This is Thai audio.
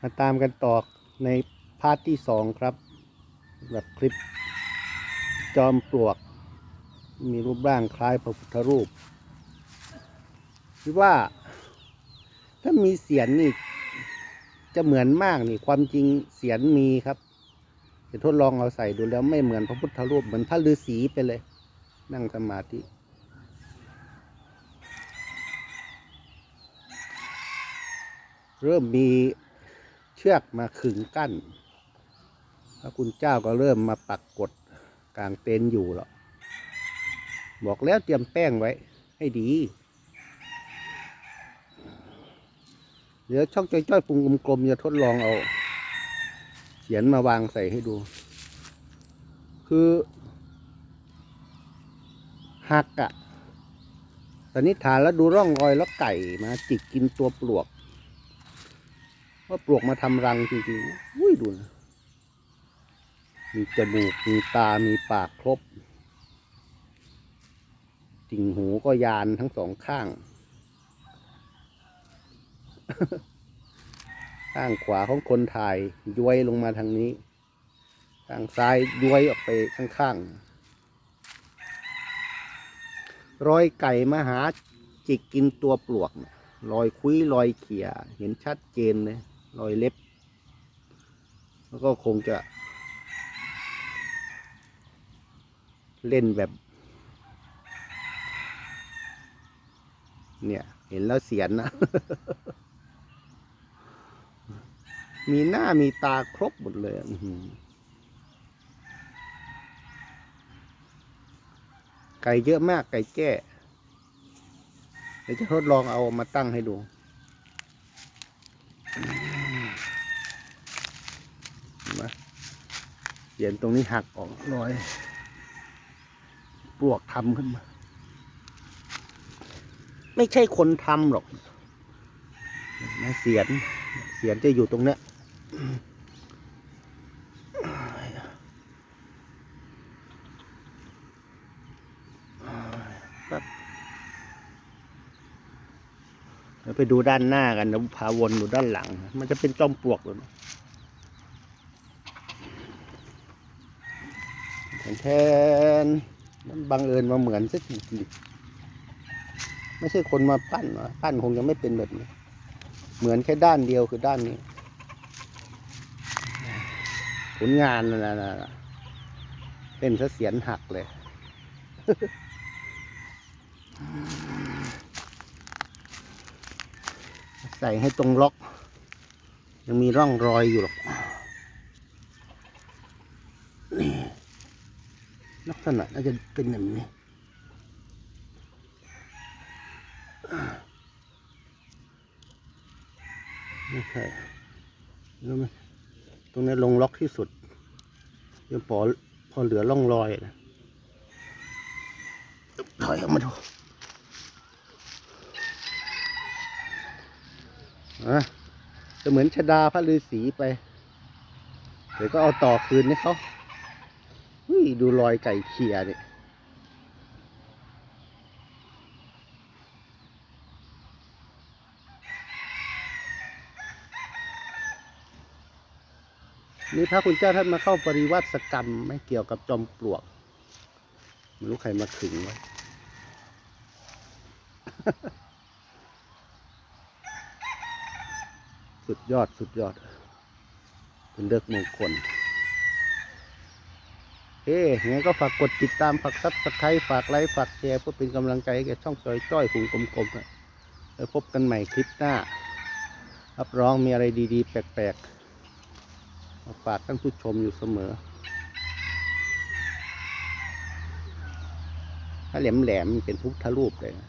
มาตามกันต่อในพาร์ทที่สองครับแบบคลิปจอมปลวก มีรูปร่างคล้ายพระพุทธรูปคิดว่า ถ้ามีเสียนนี่จะเหมือนมากนี่ความจริงเสียนมีครับจะทดลองเอาใส่ดูแล้วไม่เหมือนพระพุทธรูปเหมือนพระฤาษีไปเลย นั่งสมาธิเริ่มมี เชือกมาขึงกั้นพระคุณเจ้าก็เริ่มมาปักกดกลางเต็นท์อยู่หรอกบอกแล้วเตรียมแป้งไว้ให้ดีเดี๋ยวช่องจ้อยๆปุงกลมๆจะทดลองเอา เขียนมาวางใส่ให้ดู คือหักอะสันนิษฐานแล้วดูร่องรอยแล้วไก่มาจิกกินตัวปลวก ว่าปลวกมาทำรังจริงๆอุ้ยดูนะมีจมูก มีตา มีปากครบติ่งหูก็ยานทั้งสองข้าง ข้างขวาของคนถ่ายย้วยลงมาทางนี้ ข้างซ้ายย้วยออกไปข้างๆ รอยไก่มหาจิกกินตัวปลวก รอยคุยรอยเขี่ยเห็นชัดเจนเลย รอยเล็บ แล้วก็คงจะ เล่นแบบ เนี่ย เห็นแล้วเสียนนะ มีหน้ามีตาครบหมดเลยไก่เยอะมากไก่แก้เดี๋ยวจะทดลองเอามาตั้งให้ดู เห็นไหมเสียนตรงนี้หักออกหน่อยปลวกทำขึ้นมา ไม่ใช่คนทำหรอกนะเสียนเสียนจะอยู่ตรงเนี้ยปั๊บไปดูด้านหน้ากันแล้วพาวนดูด้านหลัง มันจะเป็นจอมปลวกเลยนะ แทนมันบังเอิญมาเหมือนซะจริงๆไม่ใช่คนมาปั้นปั้นคงยังไม่เป็นแบบนี้ เหมือนแค่ด้านเดียวคือด้านนี้ ผลงานนะนะนะนะเป็นซะเสียนหักเลยใส่ให้ตรงล็อก ยังมีร่องรอยอยู่หรอก ลักษณะน่าจะเป็นแบบนี้ไม่ใช่แล้วมันตรงนี้ลงล็อกที่สุดเดี๋ยวพอพอเหลือร่องรอยนะถอยออกมาดูอะจะเหมือนชดาพระฤาษีไป เดี๋ยวก็เอาต่อคืนให้เขา อุ้ยดูรอยไก่เขียเนี่ยนี่พระคุณเจ้าท่านมาเข้าปริวัติกรรมไม่เกี่ยวกับจอมปลวกไม่รู้ใครมาขึงไว้สุดยอดสุดยอด เป็นเลือกมงคล เฮ้ยังไงก็ฝากกดติดตามฝากซับสไครต์ฝากไลค์ฝากแชร์เพื่อเป็นกำลังใจให้แก่ช่องจอยจ้อยหุงกลมๆนะแล้วพบกันใหม่คลิปหน้า รับรองมีอะไรดีๆ แปลกๆมาฝากท่านผู้ชมอยู่เสมอ ถ้าแหลมๆมันเป็นพุทธรูปเลยนะ